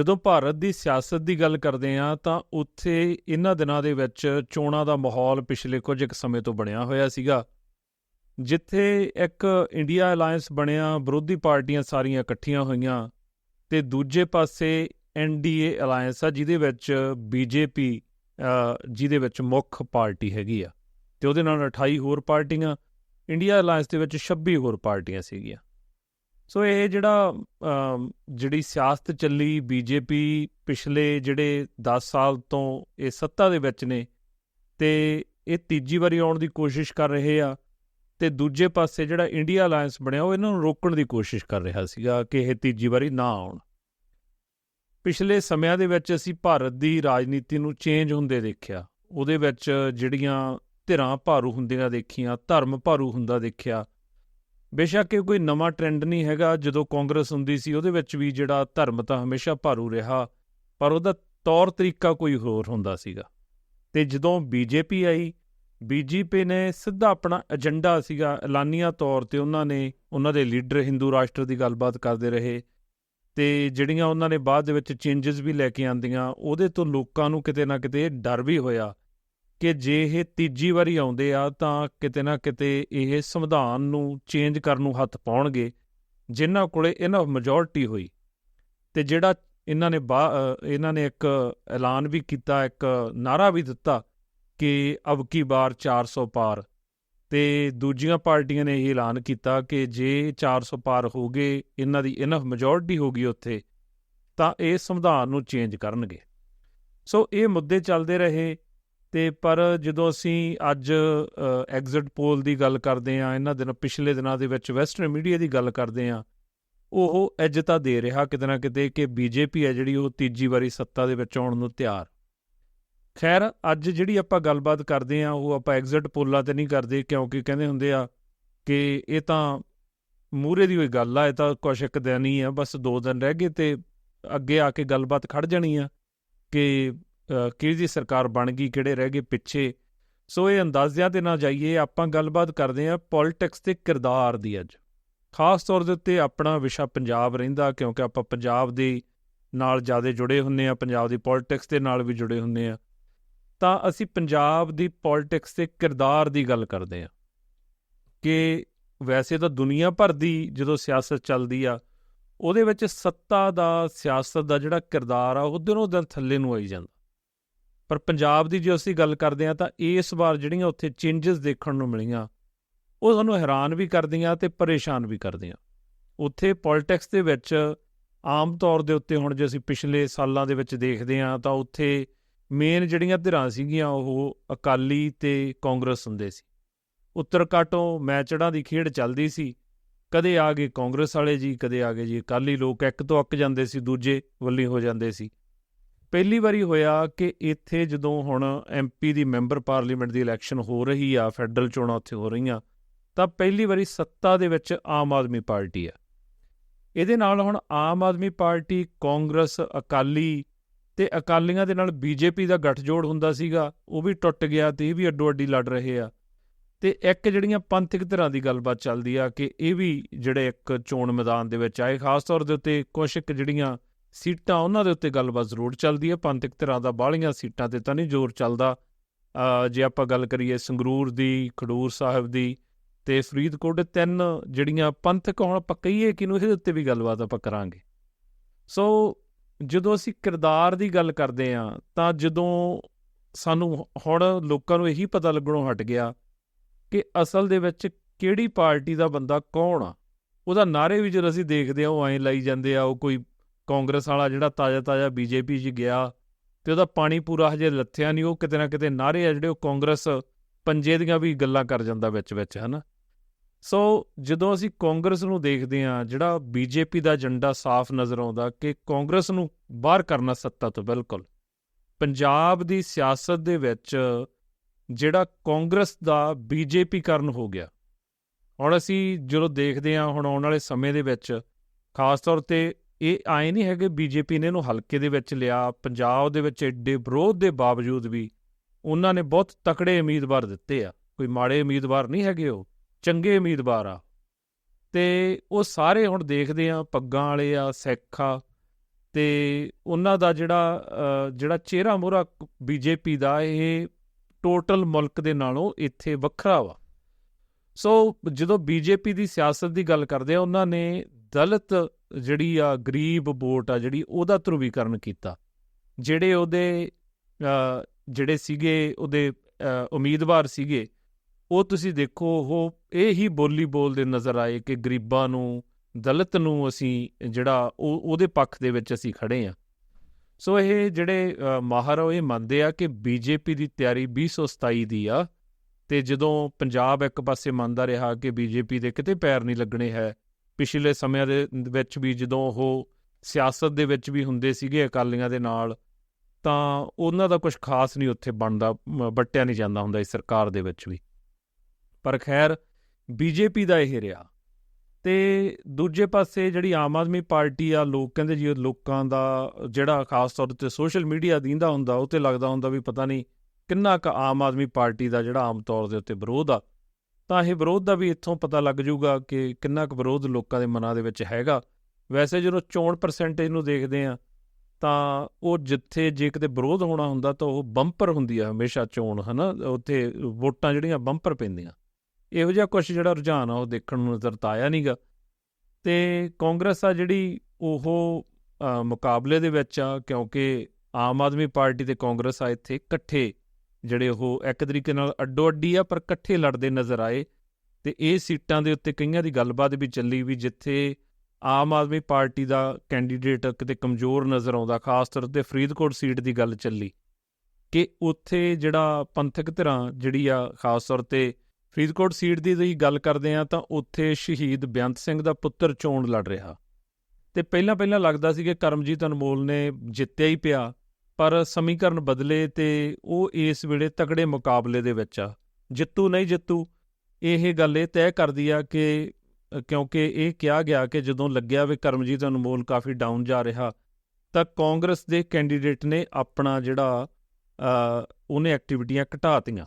ਜਦੋਂ ਭਾਰਤ ਦੀ ਸਿਆਸਤ ਦੀ ਗੱਲ ਕਰਦੇ ਆ ਤਾਂ ਉੱਥੇ ਇਹਨਾਂ ਦਿਨਾਂ ਦੇ ਵਿੱਚ ਚੋਣਾਂ ਦਾ ਮਾਹੌਲ ਪਿਛਲੇ ਕੁਝ ਇੱਕ ਸਮੇਂ ਤੋਂ ਬਣਿਆ ਹੋਇਆ ਸੀਗਾ। ਜਿੱਥੇ ਇੱਕ ਇੰਡੀਆ ਅਲਾਈਅੰਸ ਬਣਿਆ, ਵਿਰੋਧੀ ਪਾਰਟੀਆਂ ਸਾਰੀਆਂ ਇਕੱਠੀਆਂ ਹੋਈਆਂ ਤੇ ਦੂਜੇ ਪਾਸੇ ਐਨਡੀਏ ਅਲਾਈਅੰਸ ਆ, ਜਿਹਦੇ ਵਿੱਚ ਬੀਜੇਪੀ ਜਿਹਦੇ ਵਿੱਚ ਮੁੱਖ ਪਾਰਟੀ ਹੈਗੀ ਆ। ਤੇ ਉਹਦੇ ਨਾਲ 28 ਹੋਰ ਪਾਰਟੀਆਂ, ਇੰਡੀਆ ਅਲਾਈਅੰਸ ਦੇ ਵਿੱਚ 26 ਹੋਰ ਪਾਰਟੀਆਂ ਸੀਗੀਆਂ। ਸੋ ਇਹ ਜਿਹੜਾ ਜਿਹੜੀ ਸਿਆਸਤ ਚੱਲੀ ਬੀਜੇਪੀ ਪਿਛਲੇ ਜਿਹੜੇ 10 ਸਾਲ ਤੋਂ ਇਹ ਸੱਤਾ ਦੇ ਵਿੱਚ ਨੇ ਤੇ ਇਹ ਤੀਜੀ ਵਾਰੀ ਆਉਣ ਦੀ ਕੋਸ਼ਿਸ਼ ਕਰ ਰਹੇ ਆ ਤੇ ਦੂਜੇ ਪਾਸੇ ਜਿਹੜਾ ਇੰਡੀਆ ਅਲਾਈਅੰਸ ਬਣਿਆ ਉਹ ਇਹਨਾਂ ਨੂੰ ਰੋਕਣ ਦੀ ਕੋਸ਼ਿਸ਼ ਕਰ ਰਿਹਾ ਸੀਗਾ ਕਿ ਇਹ ਤੀਜੀ ਵਾਰੀ ਨਾ ਆਉਣ। ਪਿਛਲੇ ਸਮਿਆਂ ਦੇ ਵਿੱਚ ਅਸੀਂ ਭਾਰਤ ਦੀ ਰਾਜਨੀਤੀ ਨੂੰ ਚੇਂਜ ਹੁੰਦੇ ਦੇਖਿਆ। ਉਹਦੇ ਵਿੱਚ ਜਿਹੜੀਆਂ ਧਿਰਾਂ ਭਾਰੂ ਹੁੰਦੀਆਂ ਦੇਖੀਆਂ, ਧਰਮ ਭਾਰੂ ਹੁੰਦਾ ਦੇਖਿਆ ਬੇਸ਼ੱਕ ਇਹ ਕੋਈ ਨਵਾਂ ਟ੍ਰੈਂਡ ਨਹੀਂ ਹੈਗਾ। ਜਦੋਂ ਕਾਂਗਰਸ ਹੁੰਦੀ ਸੀ, ਉਹਦੇ ਵਿੱਚ ਵੀ ਜਿਹੜਾ ਧਰਮ ਤਾਂ ਹਮੇਸ਼ਾ ਭਾਰੂ ਰਿਹਾ, ਪਰ ਉਹਦਾ ਤੌਰ ਤਰੀਕਾ ਕੋਈ ਹੋਰ ਹੁੰਦਾ ਸੀਗਾ। ਤੇ ਜਦੋਂ ਬੀਜੇਪੀ ਆਈ, ਬੀਜੇਪੀ ਨੇ ਸਿੱਧਾ ਆਪਣਾ ਏਜੰਡਾ ਸੀਗਾ, ਐਲਾਨੀਆਂ ਤੌਰ ਤੇ ਉਹਨਾਂ ਨੇ, ਉਹਨਾਂ ਦੇ ਲੀਡਰ ਹਿੰਦੂ ਰਾਸ਼ਟਰ ਦੀ ਗੱਲਬਾਤ ਕਰਦੇ ਰਹੇ ਤੇ ਜਿਹੜੀਆਂ ਉਹਨਾਂ ਨੇ ਬਾਅਦ ਦੇ ਵਿੱਚ ਚੇਂਜਸ ਵੀ ਲੈ ਕੇ ਆਂਦੀਆਂ, ਉਹਦੇ ਤੋਂ ਲੋਕਾਂ ਨੂੰ ਕਿਤੇ ਨਾ ਕਿਤੇ ਡਰ ਵੀ ਹੋਇਆ ਕਿ ਜੇ ਇਹ ਤੀਜੀ ਵਾਰੀ ਆਉਂਦੇ ਆ, ਤਾਂ ਕਿਤੇ ਨਾ ਕਿਤੇ ਇਹ ਸੰਵਿਧਾਨ ਨੂੰ ਚੇਂਜ ਕਰਨ ਨੂੰ ਹੱਥ ਪਾਉਣਗੇ, ਜਿਨ੍ਹਾਂ ਕੋਲੇ ਇਹਨਾਂ ਮੈਜੋਰਟੀ ਹੋਈ। ਤੇ ਜਿਹੜਾ ਇਹਨਾਂ ਨੇ ਇਹਨਾਂ ਨੇ ਇੱਕ ਐਲਾਨ ਵੀ ਕੀਤਾ, ਇੱਕ ਨਾਰਾ ਵੀ ਦਿੱਤਾ ਕਿ ਅਬ ਕੀ ਬਾਰ 400 ਪਾਰ। ਤੇ ਦੂਜੀਆਂ ਪਾਰਟੀਆਂ ਨੇ ਇਹ ਐਲਾਨ ਕੀਤਾ ਕਿ ਜੇ 400 ਪਾਰ ਹੋ ਗਏ, ਇਹਨਾਂ ਦੀ ਇਨਫ ਮੈਜੋਰਟੀ ਹੋ ਗਈ ਉੱਥੇ, ਤਾਂ ਇਹ ਸੰਵਿਧਾਨ ਨੂੰ ਚੇਂਜ ਕਰਨਗੇ। ਸੋ ਇਹ ਮੁੱਦੇ ਚੱਲਦੇ ਰਹੇ। ਤੇ ਪਰ ਜਦੋਂ ਅਸੀਂ ਅੱਜ ਐਗਜ਼ਿਟ ਪੋਲ ਦੀ ਗੱਲ ਕਰਦੇ ਆ ਇਹਨਾਂ ਦਿਨ, ਪਿਛਲੇ ਦਿਨਾਂ ਦੇ ਵਿੱਚ ਵੈਸਟਰਨ ਮੀਡੀਆ ਦੀ ਗੱਲ ਕਰਦੇ ਆ ਉਹ ਇੱਜ਼ਤਾ ਦੇ ਰਿਹਾ ਕਿਤੇ ਨਾ ਕਿਤੇ ਕਿ ਬੀਜੇਪੀ ਹੈ ਜਿਹੜੀ ਉਹ ਤੀਜੀ ਵਾਰੀ ਸੱਤਾ ਦੇ ਵਿੱਚ ਆਉਣ ਨੂੰ ਤਿਆਰ। ਖੈਰ, ਅੱਜ ਜਿਹੜੀ ਆਪਾਂ ਗੱਲਬਾਤ ਕਰਦੇ ਆ ਉਹ ਆਪਾਂ ਐਗਜ਼ਿਟ ਪੋਲਾਂ ਤੇ ਨਹੀਂ ਕਰਦੇ, ਕਿਉਂਕਿ ਕਹਿੰਦੇ ਹੁੰਦੇ ਆ ਕਿ ਇਹ ਤਾਂ ਮੂਰੇ ਦੀ ਹੋਈ ਗੱਲ ਆ, ਇਹ ਤਾਂ ਕੁਛ ਇੱਕ ਦਿਨ ਹੀ ਆ, ਬਸ ਦੋ ਦਿਨ ਰਹਿ ਗਏ ਤੇ ਅੱਗੇ ਆ ਕੇ ਗੱਲਬਾਤ ਖੜ ਜਾਣੀ ਆ ਕਿ ਕਿਹਦੀ ਸਰਕਾਰ ਬਣ ਗਈ, ਕਿਹੜੇ ਰਹਿ ਗਏ ਪਿੱਛੇ। ਸੋ ਇਹ ਅੰਦਾਜ਼ਿਆਂ ਤੇ ਨਾ ਜਾਈਏ, ਆਪਾਂ ਗੱਲਬਾਤ ਕਰਦੇ ਹਾਂ ਪੋਲਿਟਿਕਸ ਤੇ ਕਿਰਦਾਰ ਦੀ ਅੱਜ। ਖਾਸ ਤੌਰ ਦੇ ਉੱਤੇ ਆਪਣਾ ਵਿਸ਼ਾ ਪੰਜਾਬ ਰਹਿੰਦਾ, ਕਿਉਂਕਿ ਆਪਾਂ ਪੰਜਾਬ ਦੇ ਨਾਲ ਜ਼ਿਆਦਾ ਜੁੜੇ ਹੁੰਨੇ ਆ ਪੰਜਾਬ ਦੀ ਪੋਲਿਟਿਕਸ ਦੇ ਨਾਲ ਵੀ ਜੁੜੇ ਹੁੰਨੇ ਆ ਤਾਂ ਅਸੀਂ ਪੰਜਾਬ ਦੀ ਪੋਲਿਟਿਕਸ ਤੇ ਕਿਰਦਾਰ ਦੀ ਗੱਲ ਕਰਦੇ ਆ ਕਿ ਵੈਸੇ ਤਾਂ ਦੁਨੀਆ ਭਰ ਦੀ ਜਦੋਂ ਸਿਆਸਤ ਚੱਲਦੀ ਆ, ਉਹਦੇ ਵਿੱਚ ਸੱਤਾ ਦਾ, ਸਿਆਸਤ ਦਾ ਜਿਹੜਾ ਕਿਰਦਾਰ ਆ, ਉਹ ਦਿਨੋਂ ਦਿਨ ਥੱਲੇ ਨੂੰ ਆਈ ਜਾਂਦਾ। ਪਰ ਪੰਜਾਬ ਦੀ ਜੇ ਅਸੀਂ ਗੱਲ ਕਰਦੇ ਆ ਤਾਂ ਇਸ ਵਾਰ ਜਿਹੜੀਆਂ ਉੱਥੇ ਚੇਂਜਸ ਦੇਖਣ ਨੂੰ ਮਿਲੀਆਂ, ਉਹ ਸਾਨੂੰ ਹੈਰਾਨ ਵੀ ਕਰਦੀਆਂ ਤੇ ਪਰੇਸ਼ਾਨ ਵੀ ਕਰਦੀਆਂ। ਉੱਥੇ ਪੋਲਿਟਿਕਸ ਦੇ ਵਿੱਚ ਆਮ ਤੌਰ ਦੇ ਉੱਤੇ ਹੁਣ ਜੇ ਅਸੀਂ ਪਿਛਲੇ ਸਾਲਾਂ ਦੇ ਵਿੱਚ ਦੇਖਦੇ ਆ ਤਾਂ ਉੱਥੇ ਮੇਨ ਜਿਹੜੀਆਂ ਧਿਰਾਂ ਸੀਗੀਆਂ ਉਹ ਅਕਾਲੀ ਤੇ ਕਾਂਗਰਸ ਹੁੰਦੇ ਸੀ। ਉੱਤਰ ਕਾਟੋਂ ਮੈਚੜਾਂ ਦੀ ਖੇਡ ਚੱਲਦੀ ਸੀ, ਕਦੇ ਆ ਗਏ ਕਾਂਗਰਸ ਵਾਲੇ ਜੀ, ਕਦੇ ਆ ਗਏ ਜੀ ਅਕਾਲੀ ਲੋਕ, ਇੱਕ ਤੋਂ ਅੱਕ ਜਾਂਦੇ ਸੀ, ਦੂਜੇ ਵੱਲੀ ਹੋ ਜਾਂਦੇ ਸੀ। ਪਹਿਲੀ ਵਾਰੀ ਹੋਇਆ ਕਿ ਇੱਥੇ ਜਦੋਂ ਹੁਣ ਐਮਪੀ ਦੀ ਮੈਂਬਰ ਪਾਰਲੀਮੈਂਟ ਦੀ ਇਲੈਕਸ਼ਨ ਹੋ ਰਹੀ ਆ, ਫੈਡਰਲ ਚੋਣਾਂ ਉੱਥੇ ਹੋ ਰਹੀਆਂ, ਤਾਂ ਪਹਿਲੀ ਵਾਰੀ ਸੱਤਾ ਦੇ ਵਿੱਚ ਆਮ ਆਦਮੀ ਪਾਰਟੀ ਆ। ਇਹਦੇ ਨਾਲ ਹੁਣ ਆਮ ਆਦਮੀ ਪਾਰਟੀ, ਕਾਂਗਰਸ, ਅਕਾਲੀ ਤੇ ਅਕਾਲੀਆਂ ਦੇ ਨਾਲ ਬੀਜੇਪੀ ਦਾ ਗੱਠਜੋੜ ਹੁੰਦਾ ਸੀਗਾ, ਉਹ ਵੀ ਟੁੱਟ ਗਿਆ ਤੇ ਇਹ ਵੀ ਅੱਡੋ ਅੱਡੀ ਲੜ ਰਹੇ ਆ। ਤੇ ਇੱਕ ਜਿਹੜੀਆਂ ਪੰਥਕ ਧਿਰਾਂ ਦੀ ਗੱਲਬਾਤ ਚੱਲਦੀ ਆ ਕਿ ਇਹ ਵੀ ਜਿਹੜੇ ਇੱਕ ਚੋਣ ਮੈਦਾਨ ਦੇ ਵਿੱਚ ਆਏ, ਖਾਸ ਤੌਰ ਦੇ ਉੱਤੇ ਕੁਝ ਇੱਕ ਜਿਹੜੀਆਂ ਸੀਟਾਂ ਉਹਨਾਂ ਦੇ ਉੱਤੇ ਗੱਲਬਾਤ ਜ਼ਰੂਰ ਚੱਲਦੀ ਹੈ। ਪੰਥਕ ਧਿਰਾਂ ਦਾ ਬਾਹਲੀਆਂ ਸੀਟਾਂ ਤੇ ਤਾਂ ਨਹੀਂ ਜ਼ੋਰ ਚੱਲਦਾ। ਜੇ ਆਪਾਂ ਗੱਲ ਕਰੀਏ ਸੰਗਰੂਰ ਦੀ, ਖਡੂਰ ਸਾਹਿਬ ਦੀ ਤੇ ਫਰੀਦਕੋਟ, ਤਿੰਨ ਜਿਹੜੀਆਂ ਪੰਥਕ ਹੁਣ, ਆਪਾਂ ਕਹੀਏ ਕਿ ਨੂੰ ਇਹਦੇ ਉੱਤੇ ਵੀ ਗੱਲਬਾਤ ਆਪਾਂ ਕਰਾਂਗੇ। ਸੋ ਜਦੋਂ ਅਸੀਂ ਕਿਰਦਾਰ ਦੀ ਗੱਲ ਕਰਦੇ ਆ ਤਾਂ ਜਦੋਂ ਸਾਨੂੰ ਹੁਣ ਲੋਕਾਂ ਨੂੰ ਇਹੀ ਪਤਾ ਲੱਗਣੋਂ ਹਟ ਗਿਆ ਕਿ ਅਸਲ ਦੇ ਵਿੱਚ ਕਿਹੜੀ ਪਾਰਟੀ ਦਾ ਬੰਦਾ ਕੌਣ ਆ, ਉਹਦਾ ਨਾਰੇ ਵੀ ਜਦੋਂ ਅਸੀਂ ਦੇਖਦੇ ਆ ਉਹ ਐਂ ਲਾਈ ਜਾਂਦੇ ਆ, ਉਹ ਕੋਈ ਕਾਂਗਰਸ ਵਾਲਾ ਜਿਹੜਾ ਤਾਜ਼ਾ ਤਾਜ਼ਾ ਬੀਜੇਪੀ 'ਚ ਗਿਆ ਤੇ ਉਹਦਾ ਪਾਣੀ ਪੂਰਾ ਹਜੇ ਲੱਥਿਆ ਨਹੀਂ, ਉਹ ਕਿਤੇ ਨਾ ਕਿਤੇ ਨਾਰੇ ਆ ਜਿਹੜੇ ਉਹ ਕਾਂਗਰਸ ਪੰਜੇ ਦੀਆਂ ਵੀ ਗੱਲਾਂ ਕਰ ਜਾਂਦਾ ਵਿੱਚ ਵਿੱਚ, ਹਨਾ? ਸੋ ਜਦੋਂ ਅਸੀਂ ਕਾਂਗਰਸ ਨੂੰ ਦੇਖਦੇ ਆ ਜਿਹੜਾ ਬੀਜੇਪੀ ਦਾ ਏਜੰਡਾ ਸਾਫ਼ ਨਜ਼ਰ ਆਉਂਦਾ ਕਿ ਕਾਂਗਰਸ ਨੂੰ ਬਾਹਰ ਕਰਨਾ ਸੱਤਾ ਤੋਂ ਬਿਲਕੁਲ, ਪੰਜਾਬ ਦੀ ਸਿਆਸਤ ਦੇ ਵਿੱਚ ਜਿਹੜਾ ਕਾਂਗਰਸ ਦਾ ਬੀਜੇਪੀ ਕਰਨ ਹੋ ਗਿਆ। ਹੁਣ ਅਸੀਂ ਜਦੋਂ ਦੇਖਦੇ ਆ ਹੁਣ ਆਉਣ ਵਾਲੇ ਸਮੇਂ ਦੇ ਵਿੱਚ, ਖਾਸ ਤੌਰ ਤੇ ਇਹ ਆਏ ਨਹੀਂ ਹੈਗੇ ਬੀਜੇਪੀ ਨੇ ਇਹਨੂੰ ਹਲਕੇ ਦੇ ਵਿੱਚ ਲਿਆ, ਪੰਜਾਬ ਦੇ ਵਿੱਚ ਐਡੇ ਵਿਰੋਧ ਦੇ ਬਾਵਜੂਦ ਵੀ ਉਹਨਾਂ ਨੇ ਬਹੁਤ ਤਕੜੇ ਉਮੀਦਵਾਰ ਦਿੱਤੇ ਆ। ਕੋਈ ਮਾੜੇ ਉਮੀਦਵਾਰ ਨਹੀਂ ਹੈਗੇ ਉਹ, ਚੰਗੇ ਉਮੀਦਵਾਰ ਆ। ਤੇ ਉਹ ਸਾਰੇ ਹੁਣ ਦੇਖਦੇ ਆ, ਪੱਗਾਂ ਵਾਲੇ ਆ, ਸਿੱਖ ਆ, ਤੇ ਉਹਨਾਂ ਦਾ ਜਿਹੜਾ ਜਿਹੜਾ ਚਿਹਰਾ ਮੋਹਰਾ ਬੀਜੇਪੀ ਦਾ, ਇਹ ਟੋਟਲ ਮੁਲਕ ਦੇ ਨਾਲੋਂ ਇੱਥੇ ਵੱਖਰਾ ਵਾ। ਸੋ ਜਦੋਂ ਬੀਜੇਪੀ ਦੀ ਸਿਆਸਤ ਦੀ ਗੱਲ ਕਰਦੇ ਆ, ਉਹਨਾਂ ਨੇ ਦਲਿਤ ਜਿਹੜੀ ਆ, ਗਰੀਬ ਵੋਟ ਆ ਜਿਹੜੀ, ਉਹਦਾ ਧਰੂਵੀਕਰਨ ਕੀਤਾ। ਜਿਹੜੇ ਉਹਦੇ ਜਿਹੜੇ ਸੀਗੇ, ਉਹਦੇ ਉਮੀਦਵਾਰ ਸੀਗੇ, ਉਹ ਤੁਸੀਂ ਦੇਖੋ, ਉਹ ਇਹ ਹੀ ਬੋਲੀ ਬੋਲਦੇ ਨਜ਼ਰ ਆਏ ਕਿ ਗਰੀਬਾਂ ਨੂੰ, ਦਲਿਤ ਨੂੰ ਅਸੀਂ ਜਿਹੜਾ, ਉਹ, ਉਹਦੇ ਪੱਖ ਦੇ ਵਿੱਚ ਅਸੀਂ ਖੜੇ ਆ। ਸੋ ਇਹ ਜਿਹੜੇ ਮਾਹਰ ਉਹ ਇਹ ਮੰਨਦੇ ਆ ਕਿ ਬੀਜੇਪੀ ਦੀ ਤਿਆਰੀ 2027 ਦੀ ਆ, ਤੇ ਜਦੋਂ ਪੰਜਾਬ ਇੱਕ ਪਾਸੇ ਮੰਨਦਾ ਰਿਹਾ ਕਿ ਬੀਜੇਪੀ ਦੇ ਕਿਤੇ ਪੈਰ ਨਹੀਂ ਲੱਗਣੇ ਹੈ ਪਿਛਲੇ ਸਮਿਆਂ ਦੇ ਵਿੱਚ ਵੀ ਜਦੋਂ ਉਹ ਸਿਆਸਤ ਦੇ ਵਿੱਚ ਵੀ ਹੁੰਦੇ ਸੀਗੇ ਅਕਾਲੀਆਂ ਦੇ ਨਾਲ, ਤਾਂ ਉਹਨਾਂ ਦਾ ਕੁਝ ਖਾਸ ਨਹੀਂ ਉੱਥੇ ਬਣਦਾ, ਮ- ਵੱਟਿਆ ਨਹੀਂ ਜਾਂਦਾ ਹੁੰਦਾ ਇਸ ਸਰਕਾਰ ਦੇ ਵਿੱਚ ਵੀ। ਪਰ ਖੈਰ, ਬੀਜੇਪੀ ਦਾ ਇਹ ਰਿਹਾ। ਤੇ ਦੂਜੇ ਪਾਸੇ ਜਿਹੜੀ ਆਮ ਆਦਮੀ ਪਾਰਟੀ ਆ, ਲੋਕ ਕਹਿੰਦੇ ਜੀ ਲੋਕਾਂ ਦਾ ਜਿਹੜਾ ਖਾਸ ਤੌਰ ਤੇ ਸੋਸ਼ਲ ਮੀਡੀਆ ਦੀਂਦਾ ਹੁੰਦਾ, ਉਹ ਤੇ ਲੱਗਦਾ ਹੁੰਦਾ ਵੀ ਪਤਾ ਨਹੀਂ ਕਿੰਨਾ ਕੁ ਆਮ ਆਦਮੀ ਪਾਰਟੀ ਦਾ ਜਿਹੜਾ ਆਮ ਤੌਰ ਦੇ ਉੱਤੇ ਵਿਰੋਧ ਆ ਤਾਂ ਇਹ ਵਿਰੋਧ ਦਾ ਵੀ ਇੱਥੋਂ ਪਤਾ ਲੱਗ ਜਾਊਗਾ ਕਿ ਕਿੰਨਾ ਕੁ ਵਿਰੋਧ ਲੋਕਾਂ ਦੇ ਮਨਾਂ ਦੇ ਵਿੱਚ ਹੈਗਾ। ਵੈਸੇ ਜਦੋਂ ਚੋਣ ਪਰਸੈਂਟੇਜ ਨੂੰ ਦੇਖਦੇ ਆ ਤਾਂ ਉਹ ਜਿੱਥੇ ਜੇ ਕਿਤੇ ਵਿਰੋਧ ਹੋਣਾ ਹੁੰਦਾ ਤਾਂ ਉਹ ਬੰਪਰ ਹੁੰਦੀ ਆ ਹਮੇਸ਼ਾ ਚੋਣ, ਹਨਾ? ਉੱਥੇ ਵੋਟਾਂ ਜਿਹੜੀਆਂ ਬੰਪਰ ਪੈਂਦੀਆਂ। ਇਹੋ ਜਿਹਾ ਕੁਝ ਜਿਹੜਾ ਰੁਝਾਨ ਆ ਉਹ ਦੇਖਣ ਨੂੰ ਨਜ਼ਰ ਤਾਂ ਆਇਆ ਨਹੀਂਗਾ ਤੇ ਕਾਂਗਰਸ ਆ ਜਿਹੜੀ ਉਹ ਮੁਕਾਬਲੇ ਦੇ ਵਿੱਚ ਆ ਕਿਉਂਕਿ ਆਮ ਆਦਮੀ ਪਾਰਟੀ ਤੇ ਕਾਂਗਰਸ ਆ ਇੱਥੇ ਇਕੱਠੇ। ਜਿਹੜੇ ਉਹ ਇੱਕ ਤਰੀਕੇ ਨਾਲ ਅੱਡੋ ਅੱਡੀ ਆ, ਪਰ ਇਕੱਠੇ ਲੜਦੇ ਨਜ਼ਰ ਆਏ ਤੇ ਇਹ ਸੀਟਾਂ ਦੇ ਉੱਤੇ ਕਈਆਂ ਦੀ ਗੱਲਬਾਤ ਵੀ ਚੱਲੀ ਵੀ ਜਿੱਥੇ ਆਮ ਆਦਮੀ ਪਾਰਟੀ ਦਾ ਕੈਂਡੀਡੇਟ ਕਿਤੇ ਕਮਜ਼ੋਰ ਨਜ਼ਰ ਆਉਂਦਾ, ਖਾਸ ਤੌਰ ਤੇ ਫਰੀਦਕੋਟ ਸੀਟ ਦੀ ਗੱਲ ਚੱਲੀ ਕਿ ਉੱਥੇ ਜਿਹੜਾ ਪੰਥਕ ਧਿਰਾਂ ਜਿਹੜੀ ਆ, ਖਾਸ ਤੌਰ ਤੇ ਫਰੀਦਕੋਟ ਸੀਟ ਦੀ ਤੁਸੀਂ ਗੱਲ ਕਰਦੇ ਆ ਤਾਂ ਉੱਥੇ ਸ਼ਹੀਦ ਬੇਅੰਤ ਸਿੰਘ ਦਾ ਪੁੱਤਰ ਚੋਣ ਲੜ ਰਿਹਾ ਤੇ ਪਹਿਲਾਂ ਪਹਿਲਾਂ ਲੱਗਦਾ ਸੀ ਕਿ ਕਰਮਜੀਤ ਅਨਮੋਲ ਨੇ ਜਿੱਤਿਆ ਹੀ ਪਿਆ ਪਰ ਸਮੀਕਰਨ ਬਦਲੇ ਤੇ ਉਹ ਇਸ ਵੇਲੇ ਤਕੜੇ ਮੁਕਾਬਲੇ ਦੇ ਵਿੱਚ ਆ। ਜਿੱਤੂ ਨਹੀਂ ਜਿੱਤੂ, ਇਹ ਗੱਲ ਇਹ ਤੈਅ ਕਰਦੀ ਆ ਕਿ, ਕਿਉਂਕਿ ਇਹ ਕਿਹਾ ਗਿਆ ਕਿ ਜਦੋਂ ਲੱਗਿਆ ਵੀ ਕਰਮਜੀਤ ਅਨਮੋਲ ਕਾਫੀ ਡਾਊਨ ਜਾ ਰਿਹਾ, ਤਾਂ ਕਾਂਗਰਸ ਦੇ ਕੈਂਡੀਡੇਟ ਨੇ ਆਪਣਾ ਜਿਹੜਾ ਉਹਨੇ ਐਕਟੀਵਿਟੀਆਂ ਘਟਾਤੀਆਂ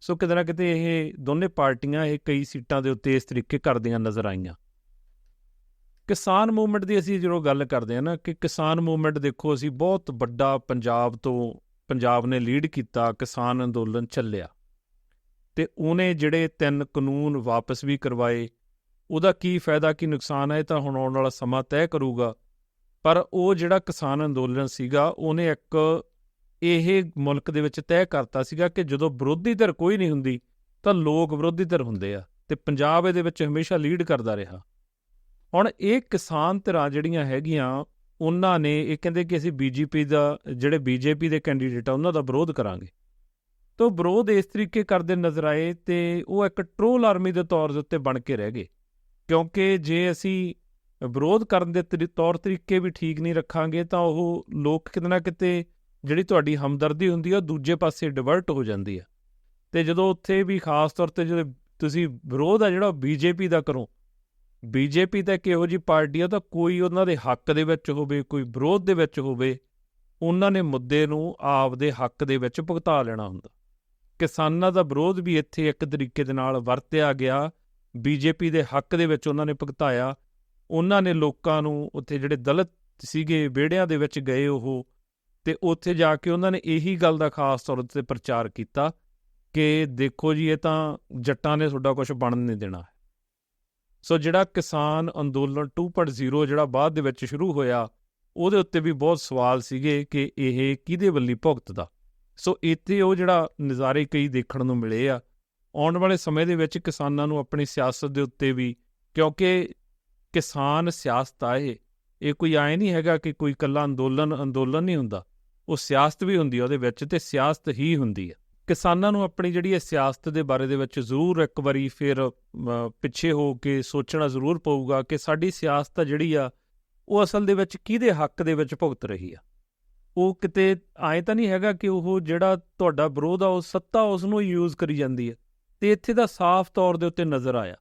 ਸੋ ਕਿਤੇ ਨਾ ਕਿਤੇ ਇਹ ਦੋਨੇ ਪਾਰਟੀਆਂ ਇਹ ਕਈ ਸੀਟਾਂ ਦੇ ਉੱਤੇ ਇਸ ਤਰੀਕੇ ਕਰਦੀਆਂ ਨਜ਼ਰ ਆਈਆਂ। ਕਿਸਾਨ ਮੂਵਮੈਂਟ ਦੀ ਅਸੀਂ ਜਦੋਂ ਗੱਲ ਕਰਦੇ ਹਾਂ ਨਾ ਕਿ ਕਿਸਾਨ ਮੂਵਮੈਂਟ ਦੇਖੋ ਅਸੀਂ ਬਹੁਤ ਵੱਡਾ ਪੰਜਾਬ ਤੋਂ ਪੰਜਾਬ ਨੇ ਲੀਡ ਕੀਤਾ ਕਿਸਾਨ ਅੰਦੋਲਨ ਚੱਲਿਆ। ਤੇ ਉਹਨੇ ਜਿਹੜੇ ਤਿੰਨ ਕਾਨੂੰਨ ਵਾਪਸ ਵੀ ਕਰਵਾਏ, ਉਹਦਾ ਕੀ ਫਾਇਦਾ, ਕੀ ਨੁਕਸਾਨ ਹੈ ਇਹ ਤਾਂ ਹੁਣ ਆਉਣ ਵਾਲਾ ਸਮਾਂ ਤੈਅ ਕਰੂਗਾ। ਪਰ ਉਹ ਜਿਹੜਾ ਕਿਸਾਨ ਅੰਦੋਲਨ ਸੀਗਾ, ਉਹਨੇ ਇੱਕ ਇਹ ਮੁਲਕ ਦੇ ਵਿੱਚ ਤੈਅ ਕਰਤਾ ਸੀਗਾ ਕਿ ਜਦੋਂ ਵਿਰੋਧੀ ਧਿਰ ਕੋਈ ਨਹੀਂ ਹੁੰਦੀ, ਤਾਂ ਲੋਕ ਵਿਰੋਧੀ ਧਿਰ ਹੁੰਦੇ ਆ ਤੇ ਪੰਜਾਬ ਇਹਦੇ ਵਿੱਚ ਹਮੇਸ਼ਾ ਲੀਡ ਕਰਦਾ ਰਿਹਾ। ਹੁਣ ਇਹ ਕਿਸਾਨ ਧਿਰਾਂ ਜਿਹੜੀਆਂ ਹੈਗੀਆਂ, ਉਹਨਾਂ ਨੇ ਇਹ ਕਹਿੰਦੇ ਕਿ ਅਸੀਂ ਬੀਜੇਪੀ ਦਾ, ਜਿਹੜੇ ਬੀਜੇਪੀ ਦੇ ਕੈਂਡੀਡੇਟ ਆ, ਉਹਨਾਂ ਦਾ ਵਿਰੋਧ ਕਰਾਂਗੇ। ਤੋਂ ਵਿਰੋਧ ਇਸ ਤਰੀਕੇ ਕਰਦੇ ਨਜ਼ਰ ਆਏ ਤੇ ਉਹ ਇੱਕ ਟ੍ਰੋਲ ਆਰਮੀ ਦੇ ਤੌਰ ਦੇ ਉੱਤੇ ਬਣ ਕੇ ਰਹਿ ਗਏ। ਕਿਉਂਕਿ ਜੇ ਅਸੀਂ ਵਿਰੋਧ ਕਰਨ ਦੇ ਤਰੀ- ਤੌਰ ਤਰੀਕੇ ਵੀ ਠੀਕ ਨਹੀਂ ਰੱਖਾਂਗੇ, ਤਾਂ ਉਹ ਲੋਕ ਕਿਤੇ ਨਾ ਕਿਤੇ ਜਿਹੜੀ ਤੁਹਾਡੀ ਹਮਦਰਦੀ ਹੁੰਦੀ ਆ, ਉਹ ਦੂਜੇ ਪਾਸੇ ਡਿਵਰਟ ਹੋ ਜਾਂਦੀ ਆ। ਤੇ ਜਦੋਂ ਉੱਥੇ ਵੀ ਖਾਸ ਤੌਰ ਤੇ ਜਦੋਂ ਤੁਸੀਂ ਵਿਰੋਧ ਆ ਜਿਹੜਾ ਬੀਜੇਪੀ ਦਾ ਕਰੋ ਬੀਜੇਪੀ ਤਾਂ ਇੱਕ ਇਹੋ ਜਿਹੀ ਪਾਰਟੀ ਆ ਤਾਂ ਕੋਈ ਉਹਨਾਂ ਦੇ ਹੱਕ ਦੇ ਵਿੱਚ ਹੋਵੇ, ਕੋਈ ਵਿਰੋਧ ਦੇ ਵਿੱਚ ਹੋਵੇ, ਉਹਨਾਂ ਨੇ ਮੁੱਦੇ ਨੂੰ ਆਪਦੇ ਹੱਕ ਦੇ ਵਿੱਚ ਭੁਗਤਾ ਲੈਣਾ ਹੁੰਦਾ। ਕਿਸਾਨਾਂ ਦਾ ਵਿਰੋਧ ਵੀ ਇੱਥੇ ਇੱਕ ਤਰੀਕੇ ਦੇ ਨਾਲ ਵਰਤਿਆ ਗਿਆ, ਬੀਜੇਪੀ ਦੇ ਹੱਕ ਦੇ ਵਿੱਚ ਉਹਨਾਂ ਨੇ ਭੁਗਤਾਇਆ, ਉਹਨਾਂ ਨੇ ਲੋਕਾਂ ਨੂੰ ਉੱਥੇ ਜਿਹੜੇ ਦਲਿਤ ਸੀਗੇ, ਵਿਹੜਿਆਂ ਦੇ ਵਿੱਚ ਗਏ ਉਹ, ਤੇ ਉੱਥੇ ਜਾ ਕੇ ਉਹਨਾਂ ਨੇ ਇਹੀ ਗੱਲ ਦਾ ਖਾਸ ਤੌਰ ਤੇ ਪ੍ਰਚਾਰ ਕੀਤਾ ਕਿ ਦੇਖੋ ਜੀ, ਇਹ ਤਾਂ ਜੱਟਾਂ ਨੇ ਤੁਹਾਡਾ ਕੁਝ ਬਣਨ ਨਹੀਂ ਦੇਣਾ। ਸੋ ਜਿਹੜਾ ਕਿਸਾਨ ਅੰਦੋਲਨ 2.0 ਜਿਹੜਾ ਬਾਅਦ ਦੇ ਵਿੱਚ ਸ਼ੁਰੂ ਹੋਇਆ, ਉਹਦੇ ਉੱਤੇ ਵੀ ਬਹੁਤ ਸਵਾਲ ਸੀਗੇ ਕਿ ਇਹ ਕਿਹਦੇ ਵੱਲੀ ਭੁਗਤਦਾ। ਸੋ ਇੱਥੇ ਉਹ ਜਿਹੜਾ ਨਜ਼ਾਰੇ ਕਈ ਦੇਖਣ ਨੂੰ ਮਿਲੇ ਆ, ਆਉਣ ਵਾਲੇ ਸਮੇਂ ਦੇ ਵਿੱਚ ਕਿਸਾਨਾਂ ਨੂੰ ਆਪਣੀ ਸਿਆਸਤ ਦੇ ਉੱਤੇ ਵੀ, ਕਿਉਂਕਿ ਕਿਸਾਨ ਸਿਆਸਤ ਆ ਇਹ ਇਹ ਕੋਈ ਐ ਨਹੀਂ ਹੈਗਾ ਕਿ ਕੋਈ ਕੱਲਾ ਅੰਦੋਲਨ ਅੰਦੋਲਨ ਨਹੀਂ ਹੁੰਦਾ, ਉਹ ਸਿਆਸਤ ਵੀ ਹੁੰਦੀ ਆ ਉਹਦੇ ਵਿੱਚ ਤੇ ਸਿਆਸਤ ਹੀ ਹੁੰਦੀ ਆ। ਕਿਸਾਨਾਂ ਨੂੰ ਆਪਣੀ ਜਿਹੜੀ ਇਹ ਸਿਆਸਤ ਦੇ ਬਾਰੇ ਦੇ ਵਿੱਚ ਜ਼ਰੂਰ ਇੱਕ ਵਾਰੀ ਫਿਰ ਪਿੱਛੇ ਹੋ ਕੇ ਸੋਚਣਾ ਜ਼ਰੂਰ ਪਊਗਾ ਕਿ ਸਾਡੀ ਸਿਆਸਤ ਜਿਹੜੀ ਆ, ਉਹ ਅਸਲ ਦੇ ਵਿੱਚ ਕਿਹਦੇ ਹੱਕ ਦੇ ਵਿੱਚ ਭੁਗਤ ਰਹੀ ਆ। ਉਹ ਕਿਤੇ ਐ ਤਾਂ ਨਹੀਂ ਹੈਗਾ ਕਿ ਉਹ ਜਿਹੜਾ ਤੁਹਾਡਾ ਵਿਰੋਧ ਆ, ਉਹ ਸੱਤਾ ਉਸ ਨੂੰ ਯੂਜ਼ ਕਰੀ ਜਾਂਦੀ ਹੈ ਤੇ ਇੱਥੇ ਦਾ ਸਾਫ਼ ਤੌਰ ਦੇ ਉੱਤੇ ਨਜ਼ਰ ਆਇਆ।